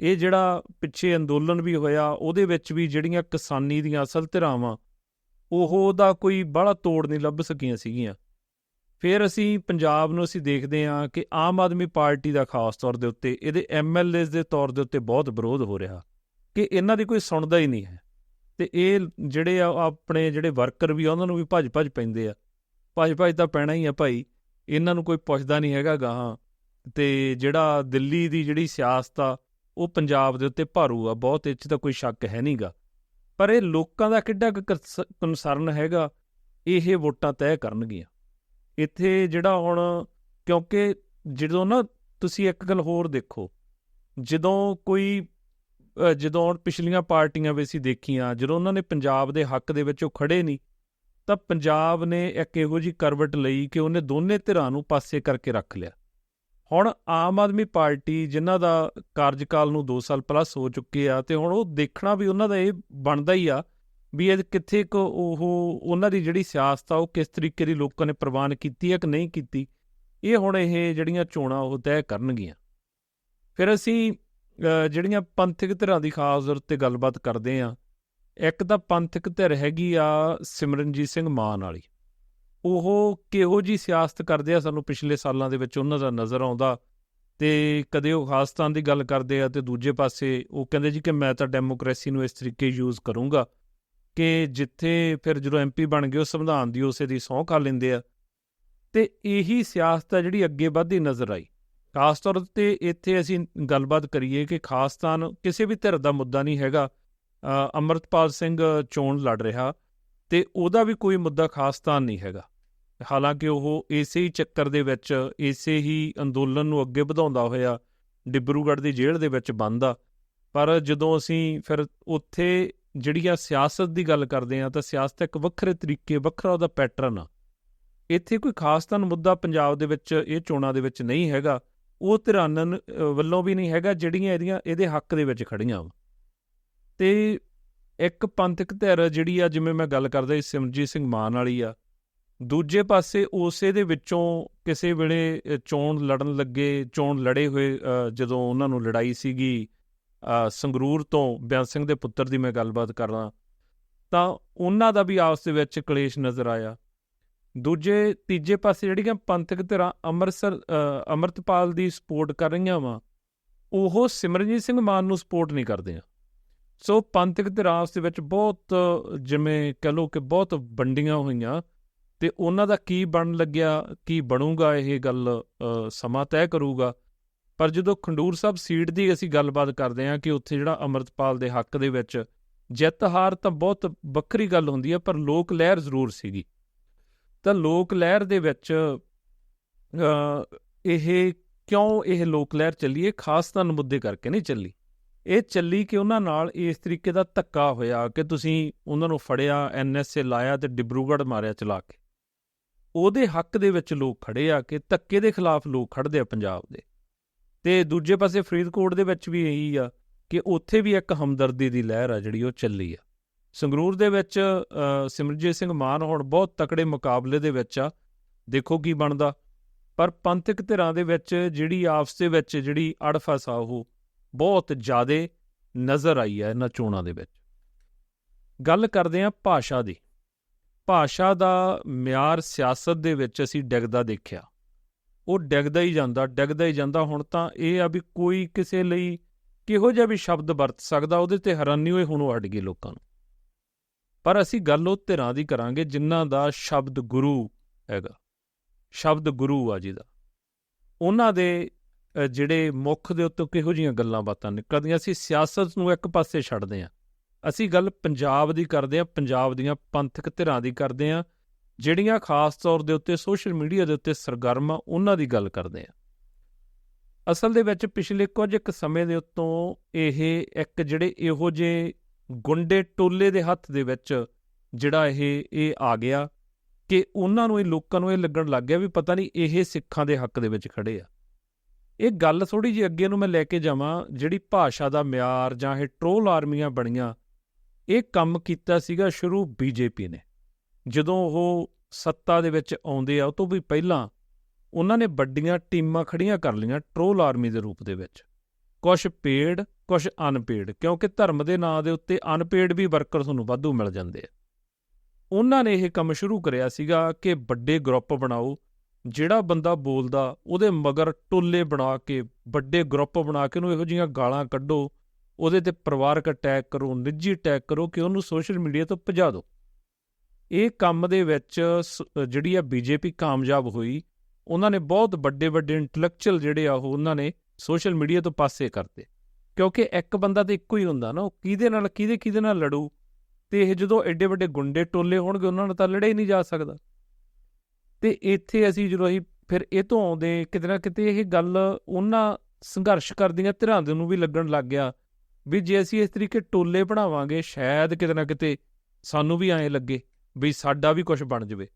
ਇਹ ਜਿਹੜਾ ਪਿੱਛੇ ਅੰਦੋਲਨ ਵੀ ਹੋਇਆ, ਉਹਦੇ ਵਿੱਚ ਵੀ ਜਿਹੜੀਆਂ ਕਿਸਾਨੀ ਦੀਆਂ ਅਸਲ ਧਿਰਾਵਾਂ, ਉਹ ਉਹਦਾ ਕੋਈ ਬੜਾ ਤੋੜ ਨਹੀਂ ਲੱਭ ਸਕੀਆਂ ਸੀਗੀਆਂ। ਫਿਰ ਅਸੀਂ ਪੰਜਾਬ ਨੂੰ ਅਸੀਂ ਦੇਖਦੇ ਹਾਂ ਕਿ ਆਮ ਆਦਮੀ ਪਾਰਟੀ ਦਾ ਖਾਸ ਤੌਰ ਦੇ ਉੱਤੇ, ਇਹਦੇ ਐਮਐਲਏਸ ਦੇ ਤੌਰ ਦੇ ਉੱਤੇ ਬਹੁਤ ਵਿਰੋਧ ਹੋ ਰਿਹਾ ਕਿ ਇਹਨਾਂ ਦੀ ਕੋਈ ਸੁਣਦਾ ਹੀ ਨਹੀਂ ਹੈ। ਤੇ ਇਹ ਜਿਹੜੇ ਆ, ਆਪਣੇ ਜਿਹੜੇ ਵਰਕਰ ਵੀ ਆ, ਉਹਨਾਂ ਨੂੰ ਵੀ ਭੱਜ ਭੱਜ ਪੈਂਦੇ ਆ। ਭੱਜ ਭੱਜ ਤਾਂ ਪੈਣਾ ਹੀ ਆ ਭਾਈ, ਇਹਨਾਂ ਨੂੰ ਕੋਈ ਪੁੱਛਦਾ ਨਹੀਂ ਹੈਗਾ ਗਾਹਾਂ। ਤੇ ਜਿਹੜਾ ਦਿੱਲੀ ਦੀ ਜਿਹੜੀ ਸਿਆਸਤ ਆ, ਉਹ ਪੰਜਾਬ ਦੇ ਉੱਤੇ ਭਾਰੂ ਆ, ਬਹੁਤ ਇਹ 'ਚ ਤਾਂ ਕੋਈ ਸ਼ੱਕ ਹੈ ਨਹੀਂਗਾ ਪਰ ਇਹ ਲੋਕਾਂ ਦਾ ਕਿੱਡਾ ਕਨਸਰਨ ਹੈਗਾ, ਇਹ ਵੋਟਾਂ ਤੈਅ ਕਰਨਗੀਆਂ। ਇੱਥੇ ਜਿਹੜਾ ਹੁਣ, ਕਿਉਂਕਿ ਜਦੋਂ ਨਾ ਤੁਸੀਂ ਇੱਕ ਗੱਲ ਹੋਰ ਦੇਖੋ, ਜਦੋਂ ਕੋਈ ਜਦੋਂ ਹੁਣ ਪਿਛਲੀਆਂ ਪਾਰਟੀਆਂ ਵੀ ਅਸੀਂ ਦੇਖੀਆਂ, ਜਦੋਂ ਉਹਨਾਂ ਨੇ ਪੰਜਾਬ ਦੇ ਹੱਕ ਦੇ ਵਿੱਚ ਉਹ ਖੜੇ ਨਹੀਂ, ਤਾਂ ਪੰਜਾਬ ਨੇ ਇੱਕ ਇਹੋ ਜੀ ਕਰਵਟ ਲਈ ਕਿ ਉਹਨੇ ਦੋਨੇ ਧਿਰਾਂ ਨੂੰ ਪਾਸੇ ਕਰਕੇ ਰੱਖ ਲਿਆ। ਹੁਣ ਆਮ ਆਦਮੀ ਪਾਰਟੀ ਜਿਨ੍ਹਾਂ ਦਾ ਕਾਰਜਕਾਲ ਨੂੰ 2 ਸਾਲ ਪਲੱਸ ਹੋ ਚੁੱਕੇ ਆ, ਤੇ ਹੁਣ ਉਹ ਦੇਖਣਾ ਵੀ ਉਹਨਾਂ ਦਾ ਇਹ ਬਣਦਾ ਹੀ ਆ ਵੀ ਇਹ ਕਿੱਥੇ ਕੋ ਉਹ ਉਹਨਾਂ ਦੀ ਜਿਹੜੀ ਸਿਆਸਤ ਆ, ਉਹ ਕਿਸ ਤਰੀਕੇ ਦੀ ਲੋਕਾਂ ਨੇ ਪ੍ਰਵਾਨ ਕੀਤੀ ਹੈ ਕਿ ਨਹੀਂ ਕੀਤੀ, ਇਹ ਹੁਣ ਇਹ ਜਿਹੜੀਆਂ ਚੋਣਾਂ ਉਹ ਤੈਅ ਕਰਨਗੀਆਂ। ਫਿਰ ਅਸੀਂ ਜਿਹੜੀਆਂ ਪੰਥਕ ਧਿਰਾਂ ਦੀ ਖਾਸ ਜ਼ਰੂਰਤ ਤੇ ਗੱਲਬਾਤ ਕਰਦੇ ਆ ਇੱਕ ਤਾਂ ਪੰਥਕ ਧਿਰ ਹੈਗੀ ਆ ਸਿਮਰਨਜੀਤ ਸਿੰਘ ਮਾਨ ਵਾਲੀ। ਉਹ ਕਿਹੋ ਜੀ ਸਿਆਸਤ ਕਰਦੇ ਆ ਸਾਨੂੰ ਪਿਛਲੇ ਸਾਲਾਂ ਦੇ ਵਿੱਚ ਉਹਨਾਂ ਦਾ ਨਜ਼ਰ ਆਉਂਦਾ ਤੇ ਕਦੇ ਉਹ ਖਾਸਤਾਨ ਦੀ ਗੱਲ ਕਰਦੇ ਆ ਤੇ ਦੂਜੇ ਪਾਸੇ ਉਹ ਕਹਿੰਦੇ ਜੀ ਕਿ ਮੈਂ ਤਾਂ ਡੈਮੋਕ੍ਰੇਸੀ ਨੂੰ ਇਸ ਤਰੀਕੇ ਯੂਜ਼ ਕਰੂੰਗਾ। ਕਿ ਜਿੱਥੇ ਫਿਰ ਜਦੋਂ ਐਮਪੀ ਬਣ ਗਏ ਉਹ ਸੰਵਿਧਾਨ ਦੀ ਉਸੇ ਦੀ ਸਹੁੰ ਖਾ ਲੈਂਦੇ ਆ। ਤੇ ਇਹੀ ਸਿਆਸਤ ਆ ਜਿਹੜੀ ਅੱਗੇ ਵੱਧਦੀ ਨਜ਼ਰ ਆਈ। ਖਾਸ ਤੌਰ ਤੇ ਇੱਥੇ ਅਸੀਂ ਗੱਲਬਾਤ ਕਰੀਏ ਕਿ ਖਾਸਤਾਨ ਕਿਸੇ ਵੀ ਧਿਰ ਦਾ ਮੁੱਦਾ ਨਹੀਂ ਹੈਗਾ। ਅ, ਅੰਮ੍ਰਿਤਪਾਲ ਸਿੰਘ ਚੋਣ ਲੜ ਰਿਹਾ ਤੇ ਉਹਦਾ ਵੀ ਕੋਈ ਮੁੱਦਾ ਖਾਸਤਾਨ ਨਹੀਂ ਹੈਗਾ। ਹਾਲਾਂਕਿ ਉਹ ਇਸੇ ਹੀ ਚੱਕਰ ਦੇ ਵਿੱਚ ਇਸੇ ਹੀ ਅੰਦੋਲਨ ਨੂੰ ਅੱਗੇ ਵਧਾਉਂਦਾ ਹੋਇਆ ਡਿਬਰੂਗੜ੍ਹ ਦੀ ਜੇਲ੍ਹ ਦੇ ਵਿੱਚ ਬੰਦ ਆ। ਪਰ ਜਦੋਂ ਅਸੀਂ ਫਿਰ ਉੱਥੇ ਜਿਹੜੀ ਆ ਸਿਆਸਤ ਦੀ ਗੱਲ ਕਰਦੇ ਆ ਤਾਂ ਸਿਆਸਤ ਇੱਕ ਵੱਖਰੇ ਤਰੀਕੇ, ਵੱਖਰਾ ਉਹਦਾ ਪੈਟਰਨ ਆ। ਇੱਥੇ ਕੋਈ ਖਾਸ ਖਾਸਤਾਨ ਮੁੱਦਾ ਪੰਜਾਬ ਦੇ ਵਿੱਚ, ਇਹ ਚੋਣਾਂ ਦੇ ਵਿੱਚ ਨਹੀਂ ਹੈਗਾ। ਉਹ ਧਿਰਾਨਨ ਵੱਲੋਂ ਵੀ ਨਹੀਂ ਹੈਗਾ, ਜਿਹੜੀਆਂ ਇਹਦੀਆਂ, ਇਹਦੇ ਹੱਕ ਦੇ ਵਿੱਚ ਖੜੀਆਂ ਵਾ। ਤੇ ਇੱਕ ਪੰਥਕ ਧਿਰ ਜਿਹੜੀ ਆ, ਜਿਵੇਂ ਮੈਂ ਗੱਲ ਕਰਦਾ ਸੀ, ਸਿਮਰਜੀਤ ਸਿੰਘ ਮਾਨ ਵਾਲੀ ਆ, ਦੂਜੇ ਪਾਸੇ ਉਸੇ ਦੇ ਵਿੱਚੋਂ ਕਿਸੇ ਵੇਲੇ ਚੋਣ ਲੜਨ ਲੱਗੇ, ਚੋਣ ਲੜੇ ਹੋਏ ਜਦੋਂ ਉਹਨਾਂ ਨੂੰ ਲੜਾਈ ਸੀਗੀ ਸੰਗਰੂਰ ਤੋਂ ਬਿਆਨ ਸਿੰਘ ਦੇ ਪੁੱਤਰ ਦੀ ਮੈਂ ਗੱਲਬਾਤ ਕਰਦਾ ਤਾਂ ਉਹਨਾਂ ਦਾ ਵੀ ਆਪਸ ਦੇ ਵਿੱਚ ਕਲੇਸ਼ ਨਜ਼ਰ ਆਇਆ। ਦੂਜੇ ਤੀਜੇ ਪਾਸੇ ਜਿਹੜੀਆਂ ਪੰਥਕ ਧਿਰਾਂ ਅੰਮ੍ਰਿਤਸਰ ਅ, ਅੰਮ੍ਰਿਤਪਾਲ ਦੀ ਸਪੋਰਟ ਕਰ ਰਹੀਆਂ ਵਾ ਉਹ ਸਿਮਰਨਜੀਤ ਸਿੰਘ ਮਾਨ ਨੂੰ ਸਪੋਰਟ ਨਹੀਂ ਕਰਦੀਆਂ। ਸੋ ਪੰਥਕ ਧਿਰਾਂ ਆਪਸ ਦੇ ਵਿੱਚ ਬਹੁਤ ਜਿਵੇਂ ਕਹ ਲਓ ਕਿ ਬਹੁਤ ਵੰਡੀਆਂ ਹੋਈਆਂ ਤੇ ਉਹਨਾਂ ਦਾ ਕੀ ਬਣ ਲੱਗਿਆ ਕੀ ਬਣੂਗਾ ਇਹ ਗੱਲ ਸਮਾਂ ਤੈਅ ਕਰੂਗਾ ਪਰ ਜਦੋਂ ਖੰਡੂਰ ਸਾਹਿਬ ਸੀਟ ਦੀ ਅਸੀਂ ਗੱਲਬਾਤ ਕਰਦੇ ਹਾਂ ਕਿ ਉੱਥੇ ਜਿਹੜਾ ਅਮਰਤਪਾਲ ਦੇ ਹੱਕ ਦੇ ਵਿੱਚ ਜਿੱਤ ਹਾਰ ਤਾਂ ਬਹੁਤ ਵੱਖਰੀ ਗੱਲ ਹੁੰਦੀ ਹੈ, ਪਰ ਲੋਕ ਲਹਿਰ ਜ਼ਰੂਰ ਸੀਗੀ। ਤਾਂ ਲੋਕ ਲਹਿਰ ਦੇ ਵਿੱਚ ਇਹ ਕਿਉਂ ਇਹ ਲੋਕ ਲਹਿਰ ਚੱਲੀ? ਇਹ ਖਾਸ ਤਾਂ ਮੁੱਦੇ ਕਰਕੇ ਨਹੀਂ ਚੱਲੀ। ਇਹ ਚੱਲੀ ਕਿ ਉਹਨਾਂ ਨਾਲ ਇਸ ਤਰੀਕੇ ਦਾ ਧੱਕਾ ਹੋਇਆ ਕਿ ਤੁਸੀਂ ਉਹਨਾਂ ਨੂੰ ਫੜਿਆ ਐਨਐਸਏ ਲਾਇਆ ਤੇ ਡਿਬਰੂਗੜ੍ਹ ਮਾਰਿਆ ਚਲਾ ਕੇ। ਉਹਦੇ ਹੱਕ ਦੇ ਵਿੱਚ ਲੋਕ ਖੜੇ ਆ ਕਿ ਧੱਕੇ ਦੇ ਖਿਲਾਫ ਲੋਕ ਖੜਦੇ ਆ ਪੰਜਾਬ ਦੇ। ਤੇ ਦੂਜੇ ਪਾਸੇ ਫਰੀਦਕੋਟ ਦੇ ਵਿੱਚ ਵੀ ਇਹੀ ਆ ਕਿ ਉੱਥੇ ਵੀ ਇੱਕ ਹਮਦਰਦੀ ਦੀ ਲਹਿਰ ਆ ਜਿਹੜੀ ਉਹ ਚੱਲੀ ਆ। ਸੰਗਰੂਰ ਦੇ ਵਿੱਚ ਸਿਮਰਜੀਤ ਸਿੰਘ ਮਾਨ ਹੁਣ ਬਹੁਤ ਤਕੜੇ ਮੁਕਾਬਲੇ ਦੇ ਵਿੱਚ ਆ। ਦੇਖੋ ਕੀ ਬਣਦਾ। ਪਰ ਪੰਥਕ ਧਿਰਾਂ ਦੇ ਵਿੱਚ ਜਿਹੜੀ ਆਪਸ ਦੇ ਵਿੱਚ ਜਿਹੜੀ ਅੜਫਸ ਆ, ਉਹ ਬਹੁਤ ਜ਼ਿਆਦੇ ਨਜ਼ਰ ਆਈ ਹੈ ਇਹਨਾਂ ਚੋਣਾਂ ਦੇ ਵਿੱਚ। ਗੱਲ ਕਰਦੇ ਹਾਂ ਭਾਸ਼ਾ ਦੀ। ਭਾਸ਼ਾ ਦਾ ਮਿਆਰ ਸਿਆਸਤ ਦੇ ਵਿੱਚ ਅਸੀਂ ਡਿੱਗਦਾ ਦੇਖਿਆ। ਉਹ ਡਿੱਗਦਾ ਹੀ ਜਾਂਦਾ, ਡਿੱਗਦਾ ਹੀ ਜਾਂਦਾ। ਹੁਣ ਤਾਂ ਇਹ ਆ ਵੀ ਕੋਈ ਕਿਸੇ ਲਈ ਕਿਹੋ ਜਿਹਾ ਵੀ ਸ਼ਬਦ ਵਰਤ ਸਕਦਾ, ਉਹਦੇ ਤੇ ਹੈਰਾਨੀ ਹੋਏ ਹੁਣ ਉਹ ਅੜ ਗਈ ਲੋਕਾਂ ਨੂੰ। ਪਰ ਅਸੀਂ ਗੱਲ ਉਹ ਧਿਰਾਂ ਦੀ ਕਰਾਂਗੇ ਜਿਨ੍ਹਾਂ ਦਾ ਸ਼ਬਦ ਗੁਰੂ ਹੈਗਾ। ਸ਼ਬਦ ਗੁਰੂ ਆ ਜਿਹਦਾ। ਉਹਨਾਂ ਦੇ ਜਿਹੜੇ ਮੁੱਖ ਦੇ ਉੱਤੇ ਕਿਹੋ ਜੀਆਂ ਗੱਲਾਂ ਬਾਤਾਂ ਨਿਕਲਦੀਆਂ ਅਸੀਂ ਸਿਆਸਤ ਨੂੰ ਇੱਕ ਪਾਸੇ ਛੱਡਦੇ ਹਾਂ। ਅਸੀਂ ਗੱਲ ਪੰਜਾਬ ਦੀ ਕਰਦੇ ਹਾਂ, ਪੰਜਾਬ ਦੀਆਂ ਪੰਥਕ ਧਿਰਾਂ ਦੀ ਕਰਦੇ ਹਾਂ। ਜਿਹੜੀਆਂ ਖਾਸ ਤੌਰ ਦੇ ਉੱਤੇ ਸੋਸ਼ਲ ਮੀਡੀਆ ਦੇ ਉੱਤੇ ਸਰਗਰਮ ਆ, ਉਹਨਾਂ ਦੀ ਗੱਲ ਕਰਦੇ ਹਾਂ ਅਸਲ ਦੇ ਵਿੱਚ ਪਿਛਲੇ ਕੁਝ ਇੱਕ ਸਮੇਂ ਦੇ ਉੱਤੋਂ ਇਹ ਇੱਕ ਜਿਹੜੇ ਇਹੋ ਜਿਹੇ ਗੁੰਡੇ ਟੋਲੇ ਦੇ ਹੱਥ ਦੇ ਵਿੱਚ ਜਿਹੜਾ ਇਹ ਇਹ ਆ ਗਿਆ ਕਿ ਉਹਨਾਂ ਨੂੰ ਇਹ ਲੋਕਾਂ ਨੂੰ ਇਹ ਲੱਗਣ ਲੱਗ ਗਿਆ ਵੀ ਪਤਾ ਨਹੀਂ ਇਹ ਸਿੱਖਾਂ ਦੇ ਹੱਕ ਦੇ ਵਿੱਚ ਖੜੇ ਆ। ਇਹ ਗੱਲ ਥੋੜੀ ਜਿਹੀ ਅੱਗੇ ਨੂੰ ਮੈਂ ਲੈ ਕੇ ਜਾਵਾਂ, ਜਿਹੜੀ ਭਾਸ਼ਾ ਦਾ ਮਿਆਰ ਜਾਂ ਇਹ ਟ੍ਰੋਲ ਆਰਮੀਆਂ ਬਣੀਆਂ, ਇਹ ਕੰਮ ਕੀਤਾ ਸੀਗਾ ਸ਼ੁਰੂ ਬੀਜੇਪੀ ਨੇ। ਜਦੋਂ ਉਹ ਸੱਤਾ ਦੇ ਵਿੱਚ ਆਉਂਦੇ ਆ, ਉਹ ਤੋਂ ਵੀ ਪਹਿਲਾਂ ਉਹਨਾਂ ਨੇ ਵੱਡੀਆਂ ਟੀਮਾਂ ਖੜੀਆਂ ਕਰ ਲਈਆਂ ਟ੍ਰੋਲ ਆਰਮੀ ਦੇ ਰੂਪ ਦੇ ਵਿੱਚ। ਕੁਝ ਪੇਡ ਕੁਝ ਅਨਪੇਡ, ਕਿਉਂਕਿ ਧਰਮ ਦੇ ਨਾਂ ਦੇ ਉੱਤੇ ਅਨਪੇਡ ਵੀ ਵਰਕਰ ਤੁਹਾਨੂੰ ਵਾਧੂ ਮਿਲ ਜਾਂਦੇ ਆ। ਉਹਨਾਂ ਨੇ ਇਹ ਕੰਮ ਸ਼ੁਰੂ ਕਰਿਆ ਸੀਗਾ ਕਿ ਵੱਡੇ ਗਰੁੱਪ ਬਣਾਓ, ਜਿਹੜਾ ਬੰਦਾ ਬੋਲਦਾ, ਉਹਦੇ ਮਗਰ ਟੋਲੇ ਬਣਾ ਕੇ, ਵੱਡੇ ਗਰੁੱਪ ਬਣਾ ਕੇ ਉਹਨੂੰ ਇਹੋ ਜਿਹੀਆਂ ਗਾਲਾਂ ਕੱਢੋ, ਉਹਦੇ ਤੇ ਪਰਿਵਾਰਕ ਅਟੈਕ ਕਰੋ, ਨਿੱਜੀ ਅਟੈਕ ਕਰੋ ਕਿ ਉਹਨੂੰ ਸੋਸ਼ਲ ਮੀਡੀਆ ਤੋਂ ਭਜਾ ਦਿਓ ਇਹ ਕੰਮ ਦੇ ਵਿੱਚ ਜਿਹੜੀ ਆ ਬੀਜੇਪੀ ਕਾਮਯਾਬ ਹੋਈ, ਉਹਨਾਂ ਨੇ ਬਹੁਤ ਵੱਡੇ ਵੱਡੇ ਇੰਟੈਲੈਕਚੁਅਲ ਜਿਹੜੇ ਆ ਉਹ ਉਹਨਾਂ ਨੇ ਸੋਸ਼ਲ ਮੀਡੀਆ ਤੋਂ ਪਾਸੇ ਕਰਤੇ। ਕਿਉਂਕਿ ਇੱਕ ਬੰਦਾ ਤਾਂ ਇੱਕੋ ਹੀ ਹੁੰਦਾ ਨਾ, ਉਹ ਕਿਹਦੇ ਨਾਲ, ਕਿਹਦੇ ਕਿਹਦੇ ਨਾਲ ਲੜੂ? ਤੇ ਇਹ ਜਦੋਂ ਐਡੇ ਵੱਡੇ ਗੁੰਡੇ ਟੋਲੇ ਹੋਣਗੇ, ਉਹਨਾਂ ਨਾਲ ਤਾਂ ਲੜਿਆ ਹੀ ਨਹੀਂ ਜਾ ਸਕਦਾ। ਤੇ ਇੱਥੇ ਅਸੀਂ ਜਦੋਂ ਅਸੀਂ ਫਿਰ ਇਹ ਤੋਂ ਆਉਂਦੇ, ਕਿਤੇ ਨਾ ਕਿਤੇ ਇਹ ਗੱਲ ਉਹਨਾਂ ਸੰਘਰਸ਼ ਕਰਦੀਆਂ ਧਿਰਾਂ ਦੇ ਨੂੰ ਵੀ ਲੱਗਣ ਲੱਗ ਗਿਆ, ਵੀ ਜੇ ਅਸੀਂ ਇਸ ਤਰੀਕੇ ਟੋਲੇ ਬਣਾਵਾਂਗੇ, ਸ਼ਾਇਦ ਕਿਤੇ ਨਾ ਕਿਤੇ ਸਾਨੂੰ ਵੀ ਐਂ ਲੱਗੇ। ਵੀ ਸਾਡਾ ਵੀ ਕੁਝ ਬਣ ਜਾਵੇ।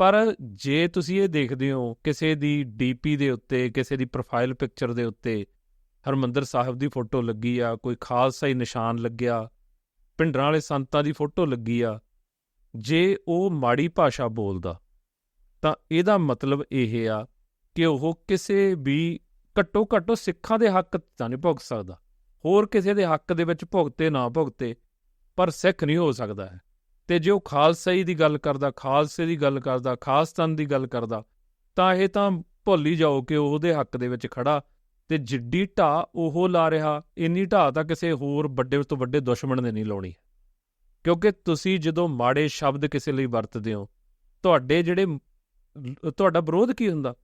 ਪਰ ਜੇ ਤੁਸੀਂ ਇਹ ਦੇਖਦੇ ਹੋ ਕਿਸੇ ਦੀ ਡੀਪੀ ਦੇ ਉੱਤੇ, ਕਿਸੇ ਦੀ ਪ੍ਰੋਫਾਈਲ ਪਿਕਚਰ ਦੇ ਉੱਤੇ ਹਰਮੰਦਰ ਸਾਹਿਬ ਦੀ ਫੋਟੋ ਲੱਗੀ ਆ, ਕੋਈ ਖਾਲਸਾ ਹੀ ਨਿਸ਼ਾਨ ਲੱਗਿਆ ਪਿੰਡਰਾਂ ਵਾਲੇ ਸੰਤਾਂ ਦੀ ਫੋਟੋ ਲੱਗੀ ਆ, ਜੇ ਉਹ ਮਾੜੀ ਭਾਸ਼ਾ ਬੋਲਦਾ, ਤਾਂ ਇਹਦਾ ਮਤਲਬ ਇਹ ਆ ਕਿ ਉਹ ਕਿਸੇ ਵੀ ਘੱਟੋ ਘੱਟੋ ਸਿੱਖਾਂ ਦੇ ਹੱਕ ਤਾਂ ਨਹੀਂ ਭੁਗਤ ਸਕਦਾ। ਹੋਰ ਕਿਸੇ ਦੇ ਹੱਕ ਦੇ ਵਿੱਚ ਭੁਗਤੇ, ਨਾ ਭੁਗਤੇ, ਪਰ ਸਿੱਖ ਨਹੀਂ ਹੋ ਸਕਦਾ ਹੈ। ਤੇ ਜੇ ਉਹ ਖਾਲਸਾਈ ਦੀ ਗੱਲ ਕਰਦਾ, ਖਾਲਸੇ ਦੀ ਗੱਲ ਕਰਦਾ ਖਾਸਤਨ ਦੀ ਗੱਲ ਕਰਦਾ, ਤਾਂ ਇਹ ਤਾਂ ਭੁੱਲ ਹੀ ਜਾਓ ਕਿ ਉਹਦੇ ਹੱਕ ਦੇ ਵਿੱਚ ਖੜਾ ਤੇ ਜਿੱਡੀ ਢਾ ਉਹ ਲਾ ਰਿਹਾ, ਇੰਨੀ ਢਾ ਤਾਂ ਕਿਸੇ ਹੋਰ ਵੱਡੇ ਤੋਂ ਵੱਡੇ ਦੁਸ਼ਮਣ ਨੇ ਨਹੀਂ ਲਾਉਣੀ। ਕਿਉਂਕਿ ਤੁਸੀਂ ਜਦੋਂ ਮਾੜੇ ਸ਼ਬਦ ਕਿਸੇ ਲਈ ਵਰਤਦੇ ਹੋ, ਤੁਹਾਡੇ ਜਿਹੜੇ ਤੁਹਾਡਾ ਵਿਰੋਧ ਕੀ ਹੁੰਦਾ?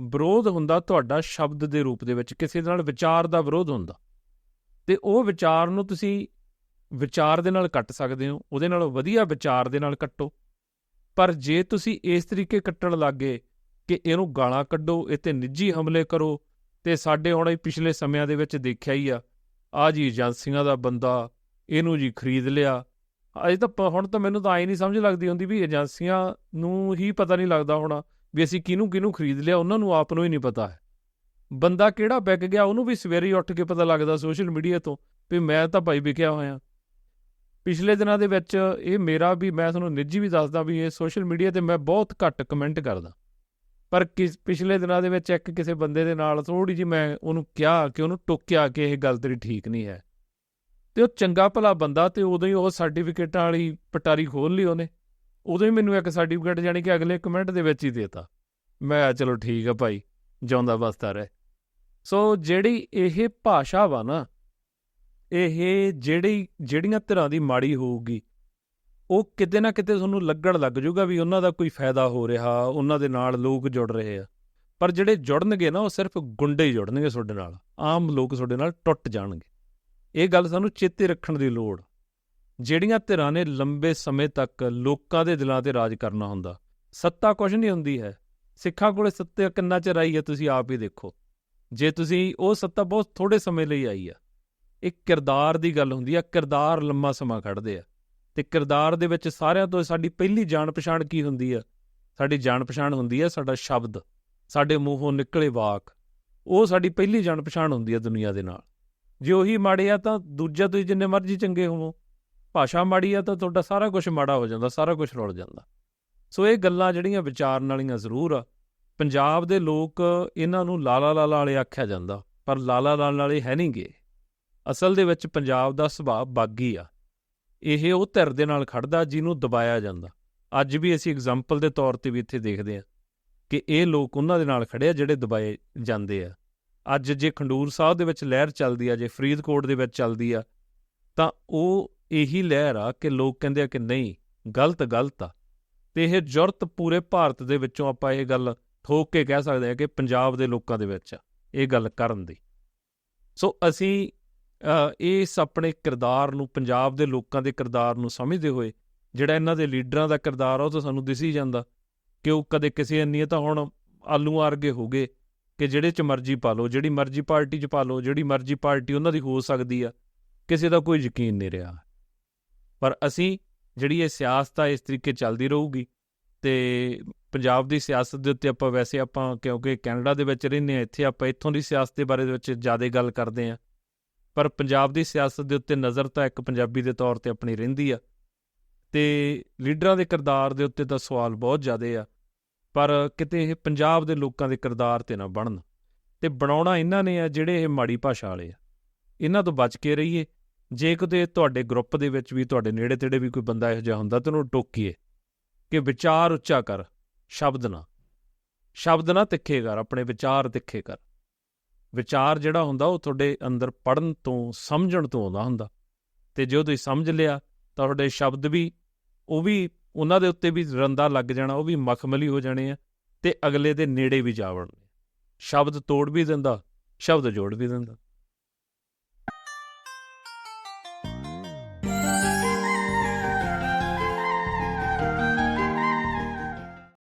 ਵਿਰੋਧ ਹੁੰਦਾ ਤੁਹਾਡਾ ਸ਼ਬਦ ਦੇ ਰੂਪ ਦੇ ਵਿੱਚ, ਕਿਸੇ ਨਾਲ ਵਿਚਾਰ ਦਾ ਵਿਰੋਧ ਹੁੰਦਾ। ਤੇ ਉਹ ਵਿਚਾਰ ਨੂੰ ਤੁਸੀਂ ਵਿਚਾਰ ਦੇ ਨਾਲ ਕੱਟ ਸਕਦੇ ਹੋ, ਉਹਦੇ ਨਾਲ ਵਧੀਆ ਵਿਚਾਰ ਦੇ ਨਾਲ ਕੱਟੋ। ਪਰ ਜੇ ਤੁਸੀਂ ਇਸ ਤਰੀਕੇ ਕੱਟਣ ਲੱਗੇ ਕਿ ਇਹਨੂੰ ਗਾਲਾਂ ਕੱਢੋ, ਇਹ ਤੇ ਨਿੱਜੀ ਹਮਲੇ ਕਰੋ, ਤੇ ਸਾਡੇ ਹੁਣ ਪਿਛਲੇ ਸਮਿਆਂ ਦੇ ਵਿੱਚ ਦੇਖਿਆ ਹੀ ਆ ਆ ਜੀ ਏਜੰਸੀਆਂ ਦਾ ਬੰਦਾ, ਇਹਨੂੰ ਜੀ ਖਰੀਦ ਲਿਆ। ਅਜੇ ਤਾਂ ਹੁਣ ਤਾਂ ਮੈਨੂੰ ਤਾਂ ਆਈ ਨਹੀਂ ਸਮਝ ਲੱਗਦੀ ਹੁੰਦੀ ਵੀ ਏਜੰਸੀਆਂ ਨੂੰ ਹੀ ਪਤਾ ਨਹੀਂ ਲੱਗਦਾ ਹੋਣਾ ਵੀ ਅਸੀਂ ਕਿਹਨੂੰ ਕਿਹਨੂੰ ਖਰੀਦ ਲਿਆ, ਉਹਨਾਂ ਨੂੰ ਆਪ ਨੂੰ ਹੀ ਨਹੀਂ ਪਤਾ ਹੈ। ਬੰਦਾ ਕਿਹੜਾ ਵਿਕ ਗਿਆ, ਉਹਨੂੰ ਵੀ ਸਵੇਰੇ ਉੱਠ ਕੇ ਪਤਾ ਲੱਗਦਾ ਸੋਸ਼ਲ ਮੀਡੀਆ ਤੋਂ ਵੀ ਮੈਂ ਤਾਂ ਭਾਈ ਵਿਕਿਆ ਹੋਇਆ। ਪਿਛਲੇ ਦਿਨਾਂ ਦੇ ਵਿੱਚ ਇਹ ਮੇਰਾ ਵੀ, ਮੈਂ ਤੁਹਾਨੂੰ ਨਿੱਜੀ ਵੀ ਦੱਸਦਾ ਵੀ ਇਹ ਸੋਸ਼ਲ ਮੀਡੀਆ ਤੇ ਮੈਂ ਬਹੁਤ ਘੱਟ ਕਮੈਂਟ ਕਰਦਾ। ਪਰ ਕਿਸ, ਪਿਛਲੇ ਦਿਨਾਂ ਦੇ ਵਿੱਚ ਇੱਕ ਕਿਸੇ ਬੰਦੇ ਦੇ ਨਾਲ ਥੋੜੀ ਜੀ ਮੈਂ ਉਹਨੂੰ ਕਿਹਾ ਕਿ ਉਹਨੂੰ ਟੋਕਿਆ ਕਿ ਇਹ ਗੱਲ ਤੇਰੀ ਠੀਕ ਨਹੀਂ ਹੈ। ਤੇ ਉਹ ਚੰਗਾ ਭਲਾ ਬੰਦਾ ਤੇ ਉਦੋਂ ਹੀ ਉਹ ਸਰਟੀਫਿਕੇਟਾਂ ਵਾਲੀ ਪਟਾਰੀ ਖੋਲ ਲਈ ਉਹਨੇ। ਉਦੋਂ ਹੀ ਮੈਨੂੰ ਇੱਕ ਸਰਟੀਫਿਕੇਟ ਜਾਨੀ ਕਿ ਅਗਲੇ ਕਮੈਂਟ ਦੇ ਵਿੱਚ ਹੀ ਦੇਤਾ। ਮੈਂ ਚਲੋ ਠੀਕ ਆ ਭਾਈ, ਜਿਉਂਦਾ ਬਸਤਾ ਰਹਿ। ਸੋ ਜਿਹੜੀ ਇਹ ਭਾਸ਼ਾ ਵਾ ਨਾ ਇਹ ਜਿਹੜੀ, ਜਿਹੜੀਆਂ ਧਿਰਾਂ ਦੀ ਮਾੜੀ ਹੋਊਗੀ, ਉਹ ਕਿਤੇ ਨਾ ਕਿਤੇ ਤੁਹਾਨੂੰ ਲੱਗਣ ਲੱਗ ਜਾਊਗਾ ਵੀ ਉਹਨਾਂ ਦਾ ਕੋਈ ਫਾਇਦਾ ਹੋ ਰਿਹਾ, ਉਹਨਾਂ ਦੇ ਨਾਲ ਲੋਕ ਜੁੜ ਰਹੇ ਆ। ਪਰ ਜਿਹੜੇ ਜੁੜਨਗੇ ਨਾ, ਉਹ ਸਿਰਫ ਗੁੰਡੇ ਹੀ ਜੁੜਨਗੇ ਤੁਹਾਡੇ ਨਾਲ, ਆਮ ਲੋਕ ਤੁਹਾਡੇ ਨਾਲ ਟੁੱਟ ਜਾਣਗੇ। ਇਹ ਗੱਲ ਸਾਨੂੰ ਚੇਤੇ ਰੱਖਣ ਦੀ ਲੋੜ। ਜਿਹੜੀਆਂ ਧਿਰਾਂ ਨੇ ਲੰਬੇ ਸਮੇਂ ਤੱਕ ਲੋਕਾਂ ਦੇ ਦਿਲਾਂ ਤੇ ਰਾਜ ਕਰਨਾ ਹੁੰਦਾ, ਸੱਤਾ ਕੁਝ ਨਹੀਂ ਹੁੰਦੀ ਹੈ। ਸਿੱਖਾਂ ਕੋਲੇ ਸੱਤੇ ਕਿੰਨਾ ਚਿਰ ਆਈ ਹੈ, ਤੁਸੀਂ ਆਪ ਹੀ ਦੇਖੋ। ਜੇ ਤੁਸੀਂ ਉਹ ਸੱਤਾ ਬਹੁਤ ਥੋੜੇ ਸਮੇਂ ਲਈ ਆਈ ਆ ਇੱਕ ਕਿਰਦਾਰ ਦੀ ਗੱਲ ਹੁੰਦੀ ਆ, ਕਿਰਦਾਰ ਲੰਮਾ ਸਮਾਂ ਖੜਦੇ ਆ। ਤੇ ਕਿਰਦਾਰ ਦੇ ਵਿੱਚ ਸਾਰਿਆਂ ਤੋਂ ਸਾਡੀ ਪਹਿਲੀ ਜਾਣ ਪਛਾਣ ਕੀ ਹੁੰਦੀ ਆ? ਸਾਡੀ ਜਾਣ ਪਛਾਣ ਹੁੰਦੀ ਆ ਸਾਡਾ ਸ਼ਬਦ, ਸਾਡੇ ਮੂੰਹੋਂ ਨਿਕਲੇ ਵਾਕ। ਉਹ ਸਾਡੀ ਪਹਿਲੀ ਜਾਣ ਪਛਾਣ ਹੁੰਦੀ ਆ ਦੁਨੀਆ ਦੇ ਨਾਲ। ਜੇ ਉਹੀ ਮਾੜੇ ਆ ਤਾਂ ਦੂਜਾ ਤੁਸੀਂ ਜਿੰਨੇ ਮਰਜ਼ੀ ਚੰਗੇ ਹੋਵੋ। ਭਾਸ਼ਾ ਮਾੜੀ ਆ ਤਾਂ ਤੁਹਾਡਾ ਸਾਰਾ ਕੁਝ ਮਾੜਾ ਹੋ ਜਾਂਦਾ, ਸਾਰਾ ਕੁਝ ਰੁਲ ਜਾਂਦਾ। ਸੋ ਇਹ ਗੱਲਾਂ ਜਿਹੜੀਆਂ ਵਿਚਾਰਨ ਵਾਲੀਆਂ ਜ਼ਰੂਰ ਆ। ਪੰਜਾਬ ਦੇ ਲੋਕ ਇਹਨਾਂ ਨੂੰ ਲਾਲਾ ਲਾਲਾ ਵਾਲੇ ਆਖਿਆ ਜਾਂਦਾ, ਪਰ ਲਾਲਾ ਲਾਲ ਵਾਲੇ ਹੈ ਨਹੀਂਗੇ ਅਸਲ ਦੇ ਵਿੱਚ ਪੰਜਾਬ ਦਾ ਸੁਭਾਅ ਬਾਗੀ ਆ। ਇਹ ਉਹ ਧਿਰ ਦੇ ਨਾਲ ਖੜਦਾ ਜਿਹਨੂੰ ਦਬਾਇਆ ਜਾਂਦਾ। ਅੱਜ ਵੀ ਅਸੀਂ ਐਗਜ਼ਾਮਪਲ ਦੇ ਤੌਰ ਤੇ ਵੀ ਇੱਥੇ ਦੇਖਦੇ ਆ ਕਿ ਇਹ ਲੋਕ ਉਹਨਾਂ ਦੇ ਨਾਲ ਖੜੇ ਆ ਜਿਹੜੇ ਦਬਾਏ ਜਾਂਦੇ ਆ। ਅੱਜ ਜੇ ਖੰਡੂਰ ਸਾਹਿਬ ਦੇ ਵਿੱਚ ਲਹਿਰ ਚੱਲਦੀ ਆ, ਜੇ ਫਰੀਦਕੋਟ ਦੇ ਵਿੱਚ ਚੱਲਦੀ ਆ, ਤਾਂ ਉਹ ਇਹੀ ਲਹਿਰ ਆ ਕਿ ਲੋਕ ਕਹਿੰਦੇ ਆ ਕਿ ਨਹੀਂ, ਗਲਤ ਗਲਤ ਆ। ਤੇ ਇਹ ਜੁਰਤ ਪੂਰੇ ਭਾਰਤ ਦੇ ਵਿੱਚੋਂ ਆਪਾਂ ਇਹ ਗੱਲ ਠੋਕ ਕੇ ਕਹਿ ਸਕਦੇ ਆ ਕਿ ਪੰਜਾਬ ਦੇ ਲੋਕਾਂ ਦੇ ਵਿੱਚ ਇਹ ਗੱਲ ਕਰਨ ਦੀ। ਸੋ ਅਸੀਂ ਇਸ ਆਪਣੇ ਕਿਰਦਾਰ ਨੂੰ, ਪੰਜਾਬ ਦੇ ਲੋਕਾਂ ਦੇ ਕਿਰਦਾਰ ਨੂੰ ਸਮਝਦੇ ਹੋਏ, ਜਿਹੜਾ ਇਹਨਾਂ ਦੇ ਲੀਡਰਾਂ ਦਾ ਕਿਰਦਾਰ ਆ, ਉਹ ਤਾਂ ਸਾਨੂੰ ਦਿਸ ਹੀ ਜਾਂਦਾ ਕਿ ਉਹ ਕਦੇ ਕਿਸੇ ਅੰਨੀ ਤਾਂ ਹੁਣ ਆਲੂ ਆਰਗੇ ਹੋ ਗਏ ਕਿ ਜਿਹੜੇ ਚ ਮਰਜ਼ੀ ਪਾ ਲਓ, ਜਿਹੜੀ ਮਰਜ਼ੀ ਪਾਰਟੀ ਚ ਪਾ ਲਓ, ਜਿਹੜੀ ਮਰਜ਼ੀ ਪਾਰਟੀ ਉਹਨਾਂ ਦੀ ਹੋ ਸਕਦੀ ਆ, ਕਿਸੇ ਦਾ ਕੋਈ ਯਕੀਨ ਨਹੀਂ ਰਿਹਾ। ਪਰ ਅਸੀਂ ਜਿਹੜੀ ਇਹ ਸਿਆਸਤ ਆ, ਇਸ ਤਰੀਕੇ ਚੱਲਦੀ ਰਹੂਗੀ ਤੇ ਪੰਜਾਬ ਦੀ ਸਿਆਸਤ ਦੇ ਉੱਤੇ ਆਪਾਂ ਵੈਸੇ ਆਪਾਂ ਕਿਉਂਕਿ ਕੈਨੇਡਾ ਦੇ ਵਿੱਚ ਰਹਿੰਦੇ ਆ, ਇੱਥੇ ਆਪਾਂ ਇੱਥੋਂ ਦੀ ਸਿਆਸਤ ਦੇ ਬਾਰੇ ਵਿੱਚ ਜ਼ਿਆਦਾ ਗੱਲ ਕਰਦੇ ਆ। ਪਰ ਪੰਜਾਬ ਦੀ ਸਿਆਸਤ ਦੇ ਉੱਤੇ ਨਜ਼ਰ ਤਾਂ ਇੱਕ ਪੰਜਾਬੀ ਦੇ ਤੌਰ ਤੇ ਆਪਣੀ ਰਹਿੰਦੀ ਆ। ਤੇ ਲੀਡਰਾਂ ਦੇ ਕਿਰਦਾਰ ਦੇ ਉੱਤੇ ਤਾਂ ਸਵਾਲ ਬਹੁਤ ਜ਼ਿਆਦੇ ਆ, ਪਰ ਕਿਤੇ ਇਹ ਪੰਜਾਬ ਦੇ ਲੋਕਾਂ ਦੇ ਕਿਰਦਾਰ ਤੇ ਨਾ ਬਣਨ। ਤੇ ਬਣਾਉਣਾ ਇਹਨਾਂ ਨੇ ਆ ਜਿਹੜੇ ਇਹ ਮਾੜੀ ਭਾਸ਼ਾ ਵਾਲੇ ਆ। ਇਹਨਾਂ ਤੋਂ ਬਚ ਕੇ ਰਹੀਏ। ਜੇ ਕਿਤੇ ਤੁਹਾਡੇ ਗਰੁੱਪ ਦੇ ਵਿੱਚ ਵੀ ਤੁਹਾਡੇ ਨੇੜੇ ਤੇੜੇ ਵੀ ਕੋਈ ਬੰਦਾ ਇਹੋ ਜਿਹਾ ਹੁੰਦਾ ਤਾਂ ਉਹਨੂੰ ਟੋਕੀਏ ਕਿ ਵਿਚਾਰ ਉੱਚਾ ਕਰ, ਸ਼ਬਦ ਨਾ। ਸ਼ਬਦ ਨਾ ਤਿੱਖੇ ਕਰ, ਆਪਣੇ ਵਿਚਾਰ ਤਿੱਖੇ ਕਰ। ਵਿਚਾਰ ਜਿਹੜਾ ਹੁੰਦਾ ਉਹ ਤੁਹਾਡੇ ਅੰਦਰ ਪੜਨ ਤੋਂ, ਸਮਝਣ ਤੋਂ ਆਉਂਦਾ ਹੁੰਦਾ। ਤੇ ਜੇ ਤੁਸੀਂ ਸਮਝ ਲਿਆ, ਤਾਂ ਤੁਹਾਡੇ ਸ਼ਬਦ ਵੀ, ਉਹ ਵੀ ਉਹਨਾਂ ਦੇ ਉੱਤੇ ਵੀ ਰੰਦਾ ਲੱਗ ਜਾਣਾ, ਉਹ ਵੀ ਮਖਮਲੀ ਹੋ ਜਾਣੇ ਆ ਤੇ ਅਗਲੇ ਦੇ ਨੇੜੇ ਵੀ ਜਾ ਵੜਨੇ। ਸ਼ਬਦ ਤੋੜ ਵੀ ਦਿੰਦਾ, ਸ਼ਬਦ ਜੋੜ ਵੀ ਦਿੰਦਾ।